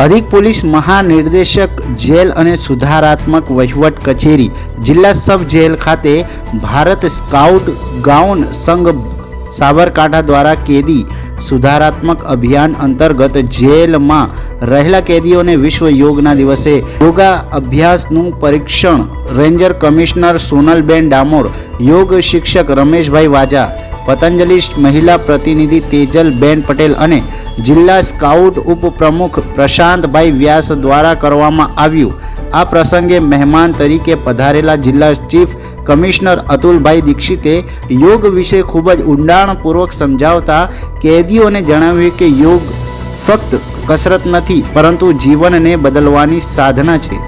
અધિક પોલીસ મહાનિર્દેશક જેલ અને સુધારાત્મક વહીવટ કચેરી, જિલ્લા સબ જેલ ખાતે ભારત સ્કાઉટ ગાઉન સંઘ સાબરકાંઠા દ્વારા કેદી સુધારાત્મક અભિયાન અંતર્ગત જેલમાં રહેલા કેદીઓને વિશ્વ યોગના દિવસે યોગા અભ્યાસનું પરીક્ષણ, રેન્જર કમિશનર સોનલબેન ડામોર, યોગ શિક્ષક રમેશભાઈ વાજા, પતંજલિ મહિલા પ્રતિનિધિ તેજલબેન પટેલ અને જિલ્લા સ્કાઉટ ઉપપ્રમુખ પ્રશાંતભાઈ વ્યાસ દ્વારા કરવામાં આવ્યું. આ પ્રસંગે મહેમાન તરીકે પધારેલા જિલ્લા ચીફ કમિશનર અતુલભાઈ દીક્ષિતે યોગ વિશે ખૂબ જ ઊંડાણપૂર્વક સમજાવતા કેદીઓને જણાવ્યું કે યોગ ફક્ત કસરત નથી, પરંતુ જીવનને બદલવાની સાધના છે.